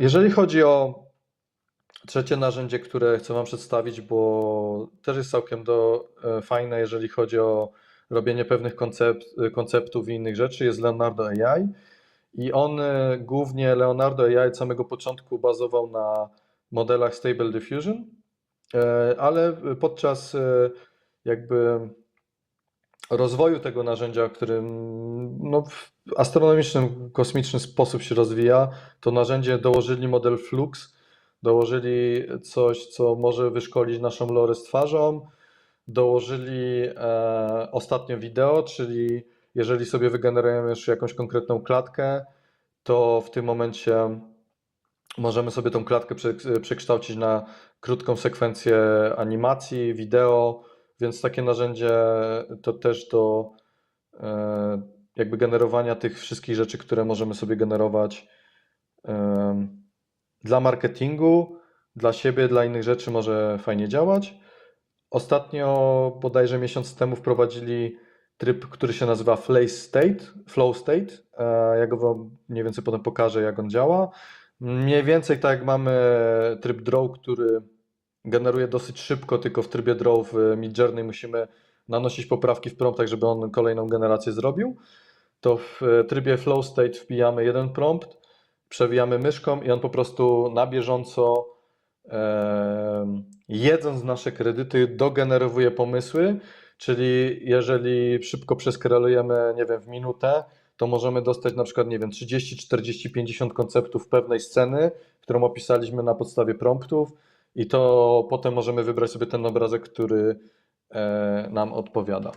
Jeżeli chodzi o trzecie narzędzie, które chcę Wam przedstawić, bo też jest całkiem do, e, fajne, jeżeli chodzi o robienie pewnych koncept, konceptów i innych rzeczy, jest Leonardo AI. I on e, głównie Leonardo AI od samego początku bazował na modelach Stable Diffusion, e, ale podczas e, jakby rozwoju tego narzędzia, którym no, w astronomicznym, kosmiczny sposób się rozwija, to narzędzie dołożyli model Flux, dołożyli coś, co może wyszkolić naszą lorę z twarzą, dołożyli e, ostatnio wideo, czyli jeżeli sobie wygenerujemy już jakąś konkretną klatkę, to w tym momencie możemy sobie tą klatkę prze- przekształcić na krótką sekwencję animacji, wideo, więc takie narzędzie to też do e, jakby generowania tych wszystkich rzeczy, które możemy sobie generować em, dla marketingu, dla siebie, dla innych rzeczy może fajnie działać. Ostatnio, bodajże miesiąc temu, wprowadzili tryb, który się nazywa Flow State. Flow State. E, Ja go Wam mniej więcej potem pokażę, jak on działa. Mniej więcej tak jak mamy tryb Draw, który generuje dosyć szybko, tylko w trybie Draw w Midjourney. Musimy nanosić poprawki w promptach, żeby on kolejną generację zrobił. To w trybie Flow State wbijamy jeden prompt, przewijamy myszką i on po prostu na bieżąco em, jedząc nasze kredyty, dogenerowuje pomysły, czyli jeżeli szybko przeskrolujemy, nie wiem, w minutę, to możemy dostać na przykład, nie wiem, 30, 40, 50 konceptów pewnej sceny, którą opisaliśmy na podstawie promptów i to potem możemy wybrać sobie ten obrazek, który e, nam odpowiada.